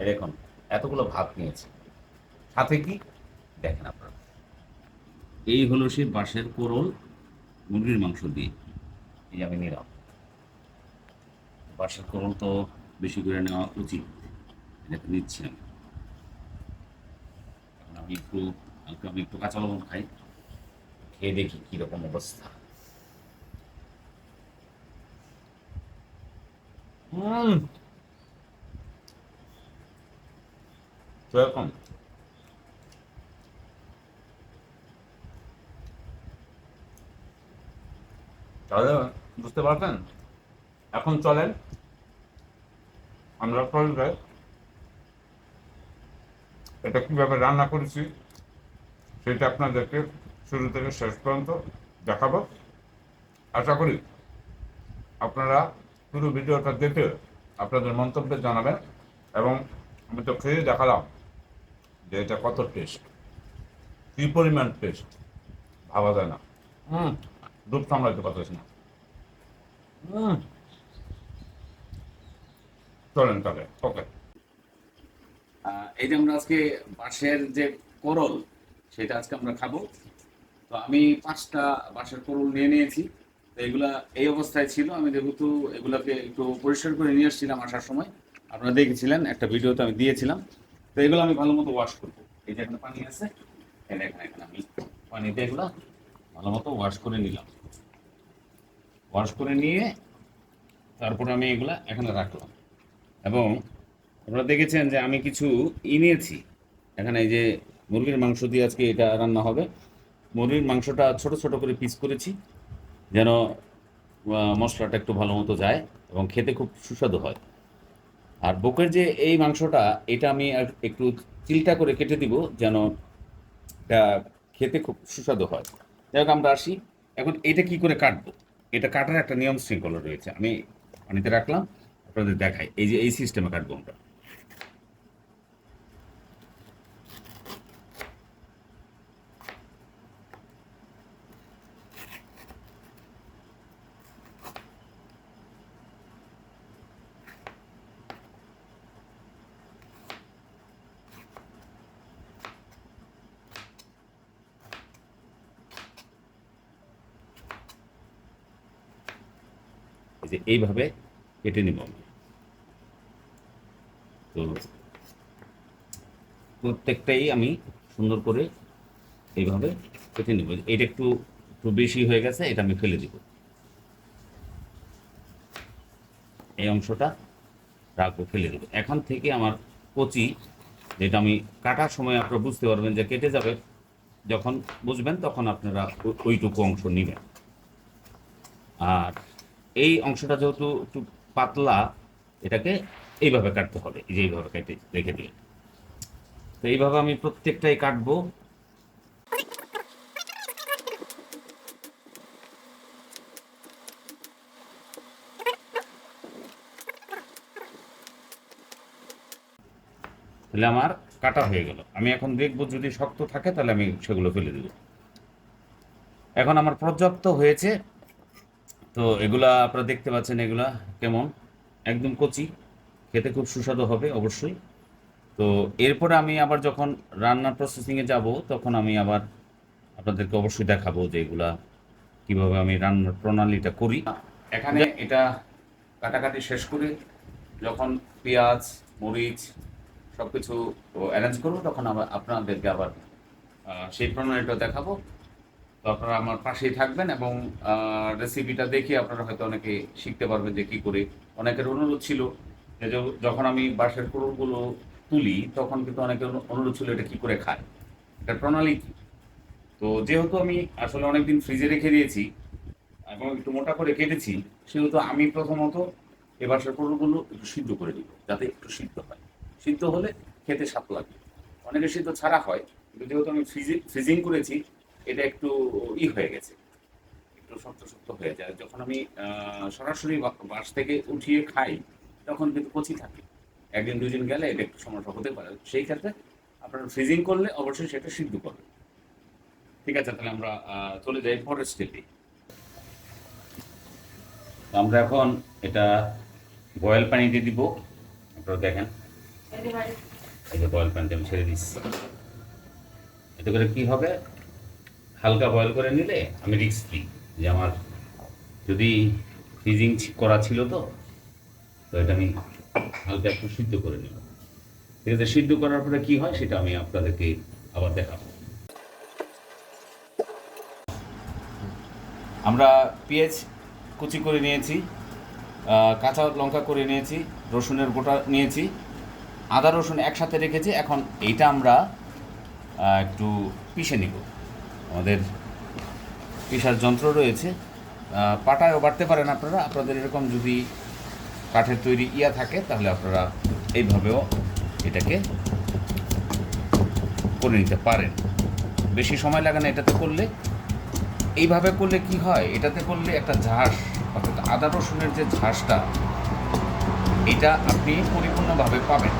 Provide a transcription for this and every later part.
এ দেখুন, এতগুলো ভাত নিয়েছি। সাথে কি? দেখেন আপনারা। এই হলো সে বাঁশের কোরল মুরগির মাংস দিয়ে। এই আমি নিলাম। বাঁশের কোরল তো বেশি করে নেওয়া উচিত। এটাকে নিচ্ছি আমি। আমি একটু হালকা, আমি একটু কাঁচা লবণ খাই। খেয়ে দেখি কীরকম অবস্থা। হুম সেরকম তাহলে বুঝতে পারছেন? এখন চলেন। আমরা করলে এটা কীভাবে রান্না করেছি, সেটা আপনাদেরকে শুরু থেকে শেষ পর্যন্ত দেখাবো। আশা করি আপনারা পুরো ভিডিওটা দেখে আপনাদের মন্তব্য জানাবেন এবং আমি তো খেয়ে দেখালাম। যে এটা কত টেস্ট কী পরিমাণ টেস্ট ভাবা যায় না। হুম। দুধ সামলাইতে পারতেছি না। হুম। চলেন তাহলে ওকে। এই যে আমরা আজকে বাঁশের যে করল সেটা আজকে আমরা খাব। তো আমি পাঁচটা বাঁশের করল নিয়ে নিয়েছি। তো এগুলা এই অবস্থায় ছিল। আমি যেহেতু এগুলাকে একটু পরিষ্কার করে নিয়ে এসেছিলাম আসার সময় আপনারা দেখেছিলেন একটা ভিডিওতে আমি দিয়েছিলাম। তো এগুলো আমি ভালো মতো ওয়াশ করব। এই যে এখানে পানি আছে, এই দেখেন এখানে আমি পানি দিয়ে এগুলো ভালো মতো ওয়াশ করে নিলাম। ওয়াশ করে নিয়ে তারপরে আমি এগুলা এখানে রাখলাম। এবং আপনারা দেখেছেন যে আমি কিছু ই নিয়েছি। এখানে এই যে মুরগির মাংস দিয়ে আজকে এটা রান্না হবে। মুরগির মাংসটা ছোট ছোট করে পিস করেছি, যেন মশলাটা একটু ভালো মতো যায় এবং খেতে খুব সুস্বাদু হয়। আর বুকের যে এই মাংসটা, এটা আমি একটু চিলটা করে কেটে দিব যেন খেতে খুব সুস্বাদু হয়। যাই হোক, আমরা আসি। এখন এটা কি করে কাটবো? এটা কাটার একটা নিয়ম শৃঙ্খলা রয়েছে। আমি পানিতে রাখলাম, আপনাদের দেখাই। এই যে এই সিস্টেমে কাটবো আমরা। এই যে এইভাবে কেটে নিব আমি তো প্রত্যেকটাই আমি সুন্দর করে এইভাবে কেটে নিব। এটা একটু একটু বেশি হয়ে গেছে, এটা আমি ফেলে দিব। এই অংশটা রাখব, ফেলে দেবো। এখন থেকে আমার কচি, যেটা আমি কাটার সময় আপনারা বুঝতে পারবেন যে কেটে যাবে, যখন বুঝবেন তখন আপনারা ওইটুকু অংশ নেবেন। আর এই অংশটা যেহেতু একটু পাতলা, এটাকে এইভাবে কাটতে হবে। এই যে এইভাবে কেটে রেখে দিয়ে তো এইভাবে আমি প্রত্যেকটাই কাটবো। তাহলে আমার কাটা হয়ে গেল। আমি এখন দেখব যদি শক্ত থাকে, তাহলে আমি সেগুলো ফেলে দেব। এখন আমার পর্যাপ্ত হয়েছে তো এগুলা আপনারা দেখতে পাচ্ছেন এগুলা কেমন? একদম কচি। খেতে খুব সুস্বাদু হবে, অবশ্যই। তো এরপরে আমি আবার যখন রান্নার প্রসেসিংয়ে যাব, তখন আমি আবার আপনাদেরকে অবশ্যই দেখাবো যে এগুলা কীভাবে আমি রান্নার প্রণালীটা করি। এখানে এটা কাটাকাটি শেষ করে যখন পেঁয়াজ, মরিচ সব কিছু অ্যারেঞ্জ করব, তখন আবার আপনাদেরকে আবার সেই প্রণালীটা দেখাবো। তো আপনারা আমার পাশেই থাকবেন এবং রেসিপিটা দেখে আপনারা হয়তো অনেকে শিখতে পারবেন যে কী করে। অনেকের অনুরোধ ছিল যে যখন আমি বাঁশের কুড়ুলগুলো তুলি, তখন কিন্তু অনেকের অনুরোধ ছিল এটা কী করে খায়। এটার প্রণালী কী? তো যেহেতু আমি আসলে অনেকদিন ফ্রিজে রেখে দিয়েছি এবং একটু মোটা করে কেটেছি, সেহেতু আমি প্রথমত এই বাঁশের কুড়ুলগুলো একটু সিদ্ধ করে দিব যাতে একটু সিদ্ধ হয়। সিদ্ধ হলে খেতে স্বাদ লাগবে অনেকে সিদ্ধ ছাড়া হয়, কিন্তু যেহেতু আমি ফ্রিজে ফ্রিজিং করেছি এটা একটু ই হয়ে গেছে একটু শক্ত শক্ত হয়ে যায়। যখন আমি সরাসরি বাস থেকে উঠিয়ে খাই তখন কিন্তু কচি থাকে। একদিন দুদিন গেলে এটা একটু সমস্যা হতে পারে। সেই ক্ষেত্রে আপনারা ফ্রিজিং করলে অবশ্যই সেটা সিদ্ধ করবেন। ঠিক আছে তাহলে আমরা চলে যাই পরের স্টেপে আমরা এখন এটা বয়েল পানিতে দিব। আপনারা দেখেন। এই যে বয়েল প্যানটা আমি ছেড়ে দিচ্ছি। এতে করে কি হবে? হালকা বয়েল করে নিলে আমি রিস্ক দিই যে আমার যদি ফ্রিজিং করা ছিল তো তো এটা আমি হালকা একটু সিদ্ধ করে নেব ঠিক আছে, সিদ্ধ করার পরে কি হয় সেটা আমি আপনাদেরকে আবার দেখাবো। আমরা পেঁয়াজ কুচি করে নিয়েছি কাঁচা লঙ্কা করে নিয়েছি, রসুনের গোটা নিয়েছি, আদা রসুন একসাথে রেখেছি, এখন এইটা আমরা একটু পিষে নিব। আমাদের পিষার যন্ত্র রয়েছে। পাটায়ও বাড়তে পারেন আপনারা। আপনাদের এরকম যদি কাঠের তৈরি ইয়া থাকে, তাহলে আপনারা এইভাবেও এটাকে করে নিতে পারেন। বেশি সময় লাগে না এটাতে করলে। এইভাবে করলে কি হয়? এটাতে করলে একটা ঝাঁস, অর্থাৎ আদা রসুনের যে ঝাঁসটা, এটা আপনি পরিপূর্ণভাবে পাবেন।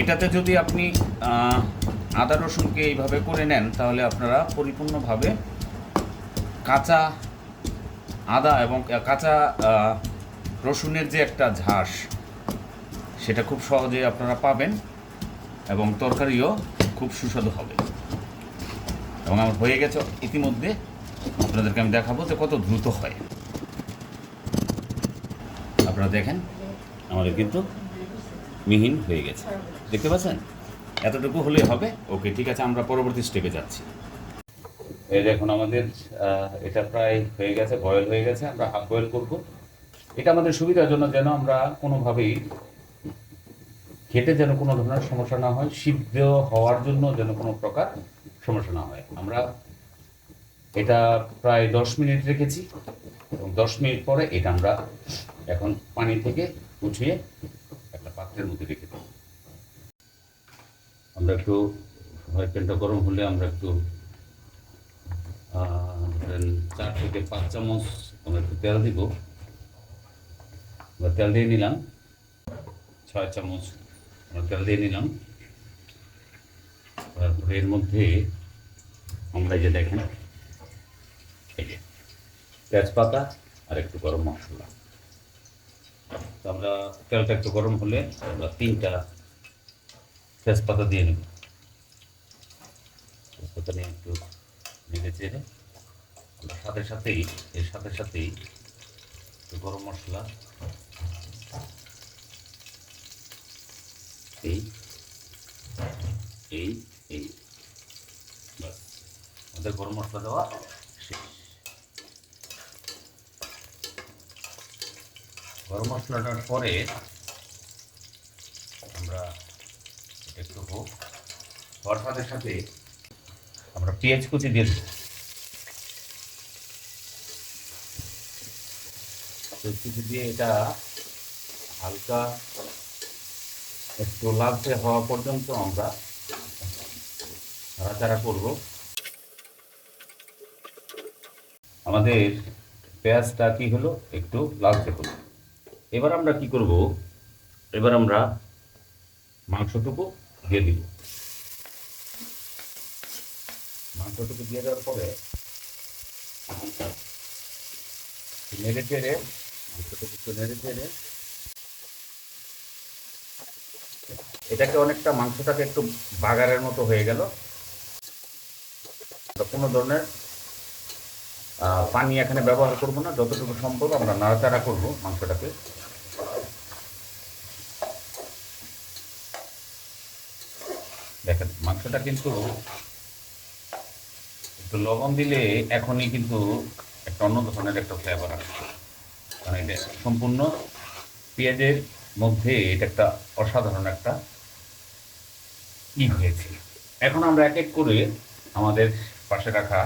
এটাতে যদি আপনি আদা রসুনকে এইভাবে করে নেন, তাহলে আপনারা পরিপূর্ণভাবে কাঁচা আদা এবং কাঁচা রসুনের যে একটা ঝাঁস, সেটা খুব সহজে আপনারা পাবেন এবং তরকারিও খুব সুস্বাদু হবে। এবং আমার হয়ে গেছে ইতিমধ্যে, আপনাদেরকে আমি দেখাবো যে কত দ্রুত হয়। আপনারা দেখেন, আমাদের কিন্তু মিহিন হয়ে গেছে। দেখতে পাচ্ছেন? এতটুকু হলেই হবে। ওকে, ঠিক আছে, আমরা পরবর্তী স্টেপে যাচ্ছি। এই দেখুন আমাদের এটা প্রায় হয়ে গেছে বয়েল হয়ে গেছে, আমরা হাফ বয়েল করব। এটা আমাদের সুবিধার জন্য যেন আমরা কোনোভাবেই খেতে যেন কোনো ধরনের সমস্যা না হয়, সিদ্ধ হওয়ার জন্য যেন কোনো প্রকার সমস্যা না হয়। আমরা এটা প্রায় দশ মিনিট রেখেছি, এবং দশ মিনিট পরে এটা আমরা এখন পানি থেকে উঠিয়ে একটা পাত্রের মধ্যে রেখে দেব। আমরা একটু ফ্রাই প্যানটা গরম হলে আমরা একটু চার থেকে পাঁচ চামচ আমরা একটু তেল দিব। আমরা তেল দিয়ে নিলাম। ছয় চামচ আমরা তেল দিয়ে নিলাম। তারপরে এর মধ্যে আমরা যে দেখেন তেজপাতা আর একটু গরম মশলা। আমরা তেলটা একটু গরম হলে আমরা তিনটা তেজপাতা দিয়ে নেব তেজপাতা নিয়ে একটু নেড়ে চেড়ে সাথে সাথেই, এর সাথে সাথেই গরম মশলা এই এই এই। আমাদের গরম মশলা দেওয়া গরম মশলাটার পরে আমরা এটা একটু হোক হওয়ার সাথে আমরা পেঁয়াজ কুচি দিয়ে দেবো। কুচি দিয়ে এটা হালকা একটু লালচে হওয়া পর্যন্ত আমরা নাড়াচাড়া করব। আমাদের পেঁয়াজটা কি হলো? একটু লালচে হলো। এবার আমরা কি করব? এবার আমরা মাংসটুকু দিয়ে দিব। মাংসটুকু দিয়ে দেওয়ার পরে নেড়ে চেড়ে মাংসটুকু একটু নেড়ে চেড়ে এটাকে অনেকটা মাংসটাকে একটু বাগারের মতো হয়ে গেল। কোনো ধরনের পানি এখানে ব্যবহার করব না, যতটুকু সম্ভব আমরা নাড়াচাড়া করব মাংসটাকে। দেখেন, মাংসটা কিন্তু একটু লবণ দিলে এখনই কিন্তু একটা অন্য ধরনের একটা ফ্লেভার আসবে কারণ এটা সম্পূর্ণ পেঁয়াজের মধ্যে এটা একটা অসাধারণ একটা ই হয়েছে। এখন আমরা এক এক করে আমাদের পাশে রাখা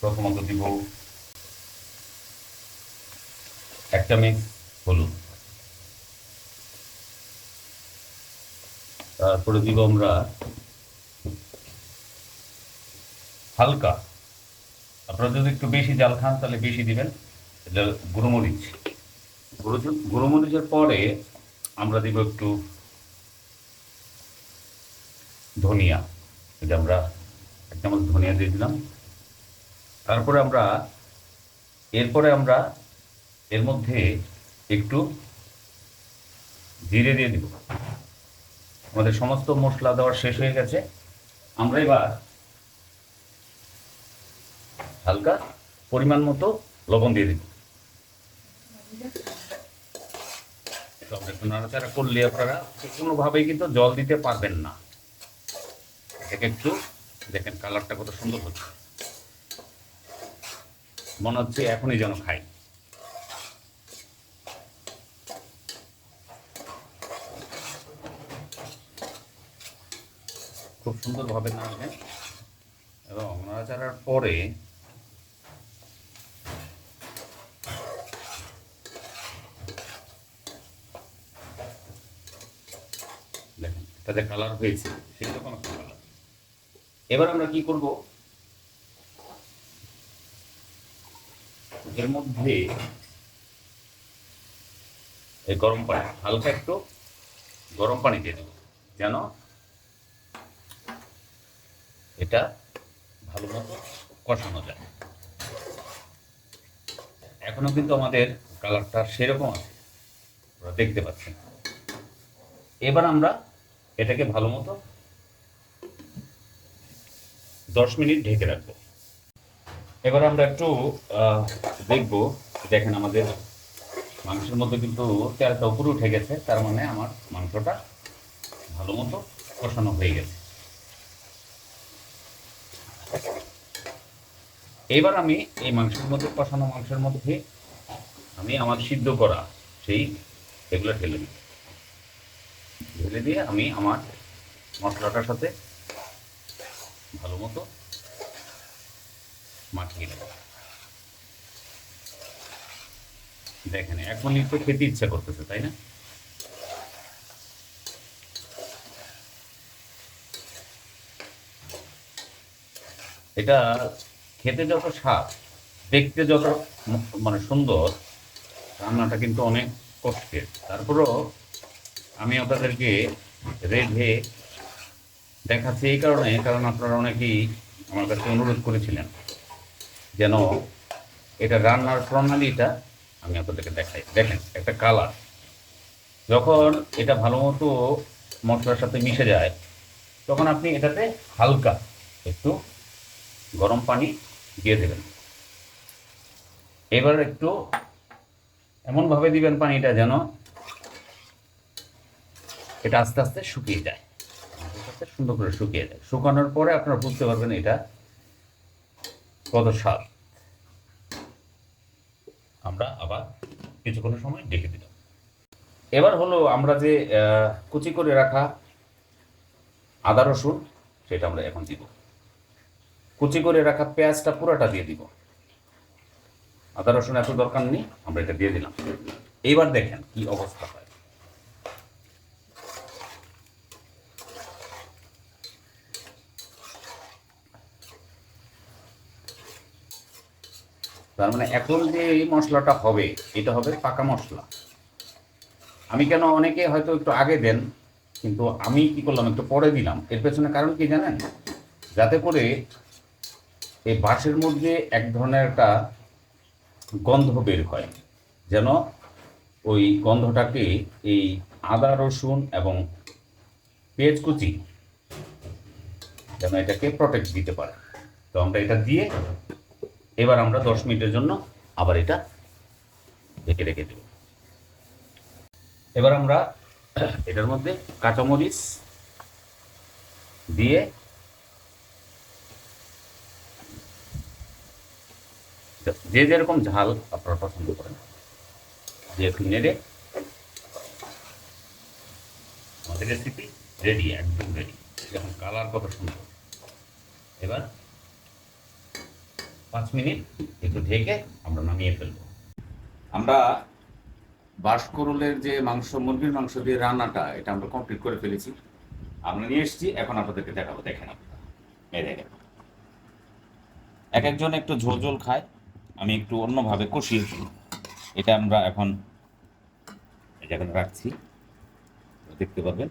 প্রথমত দিব এক চামচ হলুদ। তারপরে দিব আমরা হালকা। আপনারা যদি একটু বেশি জাল খান, তাহলে বেশি দিবেন। এটা গুঁড়োমরিচ। গুঁড়ো- গুঁড়োমরিচের পরে আমরা দিব একটু ধনিয়া। এটা আমরা এক চামচ ধনিয়া দিয়ে দিলাম। তারপরে আমরা, এরপরে আমরা এর মধ্যে একটু জিরে দিয়ে দিব। আমাদের সমস্ত মশলা দেওয়া শেষ হয়ে গেছে। আমরা এবার হালকা পরিমাণ মতো লবণ দিয়ে একটু আমরা একটু করলে আপনারা কোনোভাবেই কিন্তু জল দিতে পারবেন না। এটাকে একটু দেখেন কালারটা কত সুন্দর হচ্ছে। মনে হচ্ছে এখনই যেন খাই। খুব সুন্দরভাবে নাড়বেন। এবং নাড়াচাড়ার পরে যে কালার হয়েছে সেরকম একটা কালার এবার আমরা কি করব? এর মধ্যে এই গরম পানি, হালকা একটু গরম পানি দিয়ে দেবো, যেন এটা ভালো মতো কষানো যায়। এখনও কিন্তু আমাদের কালারটা সেরকম আছে দেখতে পাচ্ছেন। এবার আমরা এটাকে ভালো মতো দশ মিনিট ঢেকে রাখব। এবার আমরা একটু দেখব, দেখেন আমাদের মাংসের মধ্যে কিন্তু তেলটা উপরে উঠে গেছে, তার মানে আমার মাংসটা ভালো মতো কষানো হয়ে গেছে। এবার আমি এই মাংসের মধ্যে, কষানো মাংসের মধ্যে আমি আমার সিদ্ধ করা সেই এগুলো ঢেলে দিই ঢেলে দিয়ে আমি আমার মশলাটার সাথে ভালো মতো মাখিয়ে নেব। দেখেন এখনই তো খেতে ইচ্ছা করতেছে, তাই না? এটা খেতে যত স্বাদ, দেখতে যত মানে সুন্দর, রান্নাটা কিন্তু অনেক কষ্টের। তারপরও আমি আপনাদেরকে রেডে দেখাচ্ছি এই কারণে, কারণ আপনারা অনেকেই আমার কাছে অনুরোধ করেছিলেন যেন এটা রান্নার প্রণালীটা আমি আপনাদেরকে দেখাই। দেখেন, একটা কালার। যখন এটা ভালো মতো মশলার সাথে মিশে যায়, তখন আপনি এটাতে হালকা একটু গরম পানি দিয়ে দেবেন। এবার একটু এমনভাবে দিবেন পানিটা যেন এটা আস্তে আস্তে শুকিয়ে যায়। আস্তে সুন্দর করে শুকিয়ে যায়। শুকানোর পরে আপনারা বুঝতে পারবেন এটা কত স্বাদ। আমরা আবার কিছুক্ষণ সময় ডেকে দিলাম। এবার হলো আমরা যে কুচি করে রাখা আদা রসুন, সেটা আমরা এখন দিব। কুচি করে রাখা পেঁয়াজটা পুরোটা দিয়ে দিব। আদা রসুন এত দরকার নেই, আমরা এটা দিয়ে দিলাম। এইবার দেখেন কি অবস্থা হয়। তার মানে এখন যে এই মশলাটা হবে, এটা হবে পাকা মশলা। আমি কেন অনেকে হয়তো একটু আগে দেন, কিন্তু আমি কি করলাম, একটু পরে দিলাম। এর পেছনে কারণ কি জানেন? যাতে করে এই বাঁশের মধ্যে এক ধরনের একটা গন্ধ বের হয়। যেন ওই গন্ধটাকে এই আদা, রসুন এবং পেঁয়াজ কুচি যেন এটাকে প্রোটেক্ট দিতে পারে। তো আমরা এটা দিয়ে এবার আমরা দশ মিনিটের জন্য আবার এটা ঢেকে রেখে দেব। এবার আমরা এটার মধ্যে কাঁচামরিচ দিয়ে যে যেরকম ঝাল আপনারা পছন্দ করেন দিয়ে একটু নেড়ে আমাদের রেসিপি রেডি একদম রেডি দেখুন কালার কত সুন্দর। এবার পাঁচ মিনিট একটু ঢেকে আমরা নামিয়ে ফেলব। আমরা বাঁশকরুলের যে মাংস, মুরগির মাংস দিয়ে রান্নাটা, এটা আমরা কমপ্লিট করে ফেলেছি। আমরা নিয়ে এসেছি, এখন আপনাদেরকে দেখাবো, দেখেন আপনারা। এক একজন একটু ঝোল ঝোল খায়, আমি একটু অন্যভাবে কষিয়ে কষিয়েছি এটা আমরা এখন এটা এখন রাখছি, দেখতে পাবেন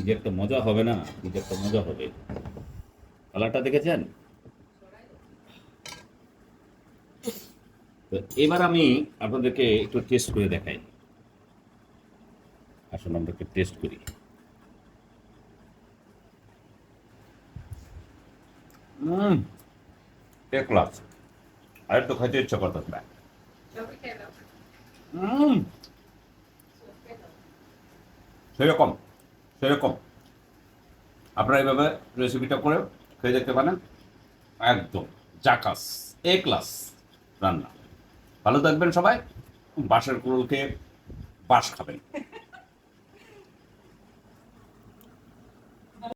কি যে একটা মজা হবে না কি যে একটা মজা হবে। কালারটা দেখেছেন? তো এবার আমি আপনাদেরকে একটু টেস্ট করে দেখাই। আসলে আমরা একটু টেস্ট করি। আর একটু খাইতে ইচ্ছা করতেছে না। হুম, সেরকম। সেরকম। আপনারা এইভাবে রেসিপিটা করে খেয়ে দেখতে পারেন। একদম জাকাস এ ক্লাস রান্না। ভালো থাকবেন সবাই। বাঁশের কুড়ুল খেয়ে বাঁশ খাবেন।